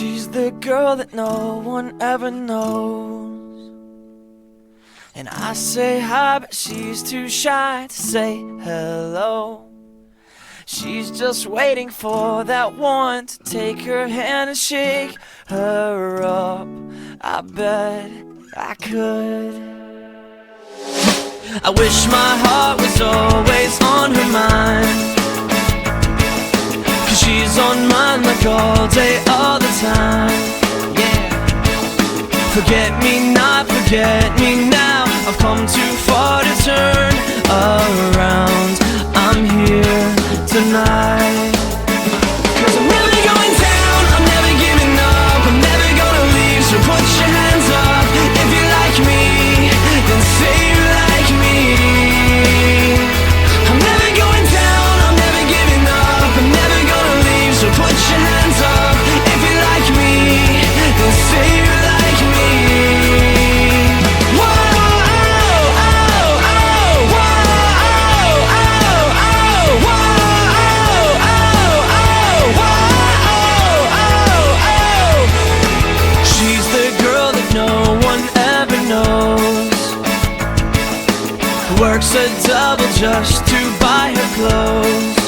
the girl that no one ever knows. And I say hi, but she's too shy to say hello. She's just waiting for that one to take her hand and shake her up. I bet I could. I wish my heart was always on her mind. Cause she's on mine like all day, Forget me not, forget me now. I've come too far to turn around. I'm here tonight. Works a double just to buy her clothes.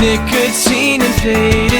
Nicotine and faded